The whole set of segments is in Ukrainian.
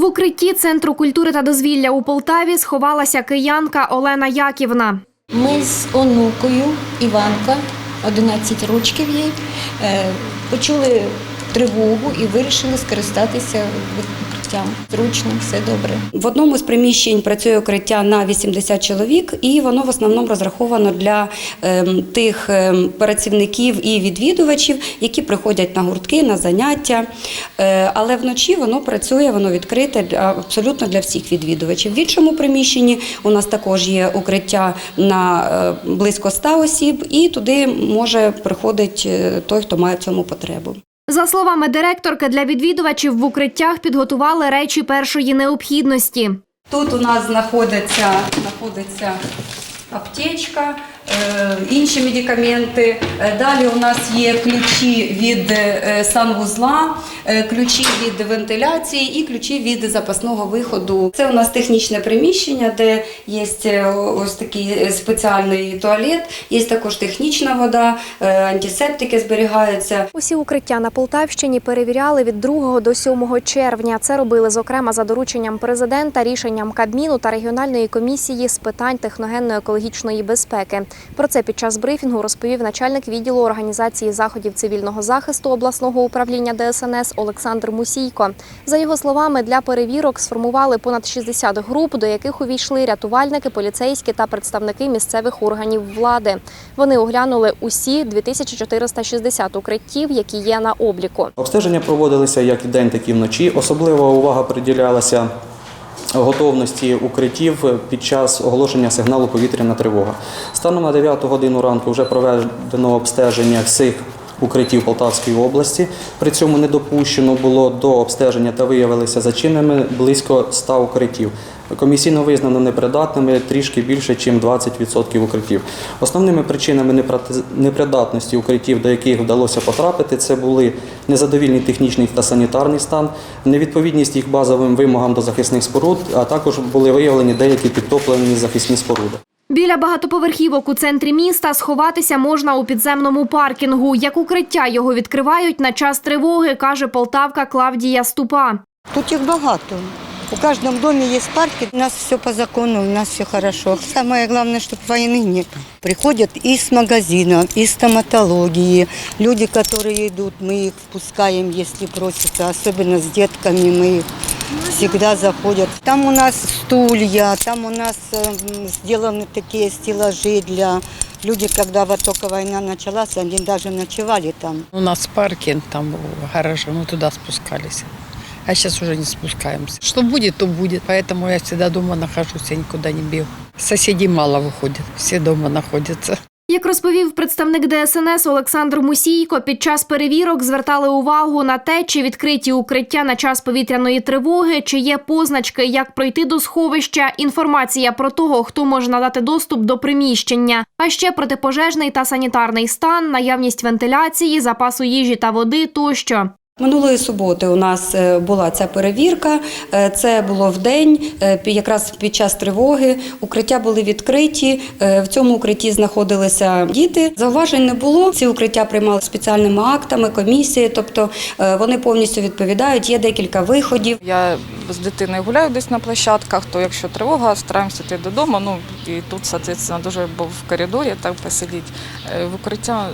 В укритті Центру культури та дозвілля у Полтаві сховалася киянка Олена Яківна. Ми з онукою Іванка, 11 років їй, е, почули тривогу і вирішили скористатися укриттям. Зручно, все добре. В одному з приміщень працює укриття на 80 чоловік, і воно в основному розраховано для ем, тих ем, працівників і відвідувачів, які приходять на гуртки, на заняття. Е, але вночі воно працює, воно відкрите абсолютно для всіх відвідувачів. В іншому приміщенні у нас також є укриття на е, близько 100 осіб, і туди може приходити той, хто має в цьому потребу. За словами директорки, для відвідувачів в укриттях підготували речі першої необхідності. Тут у нас знаходиться, знаходиться аптечка, інші медикаменти. Е, Далі у нас є ключі від е, санвузла, е, ключі від вентиляції і ключі від запасного виходу. Це у нас технічне приміщення, де є е, ось такий е, спеціальний туалет, є також технічна вода, е, антисептики зберігаються. Усі укриття на Полтавщині перевіряли від 2 до 7 червня. Це робили зокрема за дорученням президента, рішенням Кабміну та регіональної комісії з питань техногенно-екологічної безпеки. Про це під час брифінгу розповів начальник відділу організації заходів цивільного захисту обласного управління ДСНС Олександр Мусійко. За його словами, для перевірок сформували понад 60 груп, до яких увійшли рятувальники, поліцейські та представники місцевих органів влади. Вони оглянули усі 2460 укриттів, які є на обліку. Обстеження проводилися як день, так і вночі. Особлива увага приділялася готовності укриттів під час оголошення сигналу повітряна тривога. Станом на 9 годину ранку вже проведено обстеження всіх укриттів Полтавської області. При цьому не допущено було до обстеження та виявилися зачиненими близько 100 укриттів. Комісійно визнано непридатними трішки більше, ніж 20% укриттів. Основними причинами непридатності укриттів, до яких вдалося потрапити, це були незадовільний технічний та санітарний стан, невідповідність їх базовим вимогам до захисних споруд, а також були виявлені деякі підтоплені захисні споруди. Біля багатоповерхівок у центрі міста сховатися можна у підземному паркінгу. Як укриття його відкривають на час тривоги, каже полтавка Клавдія Ступа. Тут їх багато. У кожному домі є парки, у нас все по закону, у нас все хорошо. Самое главное, чтобы войны нет. Приходят из магазина, из стоматологии. Люди, которые идут, мы их впускаем, если просятся, особенно с детками мы их всегда заходят. Там у нас стулья, там у нас э, м, сделаны такие стеллажи для... Люди, когда вот только война началась, они даже ночевали там. У нас паркинг там в гараже, мы туда спускались. А сейчас уже не спускаемся. Что будет, то будет. Поэтому я всегда дома нахожусь, я никуда не бегу. Соседей мало выходит, все дома находятся. Як розповів представник ДСНС Олександр Мусійко, під час перевірок звертали увагу на те, чи відкриті укриття на час повітряної тривоги, чи є позначки, як пройти до сховища, інформація про того, хто може надати доступ до приміщення, а ще протипожежний та санітарний стан, наявність вентиляції, запасу їжі та води тощо. Минулої суботи у нас е, була ця перевірка. Е, Це було в день, е, якраз під час тривоги. Укриття були відкриті. В цьому укритті знаходилися діти. Зауважень не було. Ці укриття приймали спеціальними актами, комісії, тобто вони повністю відповідають. Є декілька виходів. Я з дитиною гуляю десь на площадках, то якщо тривога, стараємося йти додому. Ну і тут, соответственно, дуже був в коридорі так посидіти. Е, В укриття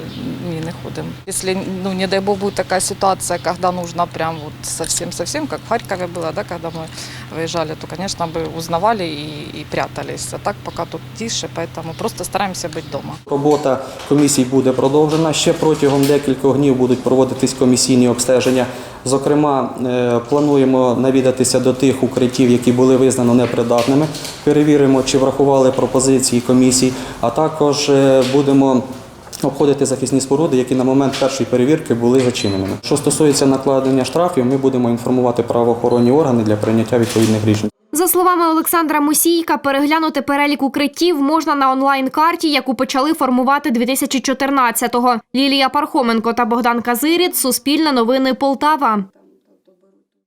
ні, не ходимо. Якщо, ну, не дай Бог, буде така ситуація, коли нужно прям вот совсем-совсем, как в Харькове было, да, когда мы выезжали, то, конечно, бы узнавали и, и прятались. А так пока тут тише, поэтому просто стараемся быть дома. Робота комісій буде продовжена. Ще протягом декількох днів будуть проводитись комісійні обстеження. Зокрема, е, плануємо навідатися до тих укриттів, які були визнано непридатними. Перевіримо, чи врахували пропозиції комісій, а також е, будемо. Обходити захисні споруди, які на момент першої перевірки були зачиненими. Що стосується накладення штрафів, ми будемо інформувати правоохоронні органи для прийняття відповідних рішень. За словами Олександра Мусійка, переглянути перелік укриттів можна на онлайн-карті, яку почали формувати 2014-го. Лілія Пархоменко та Богдан Казиріт. Суспільне новини Полтава.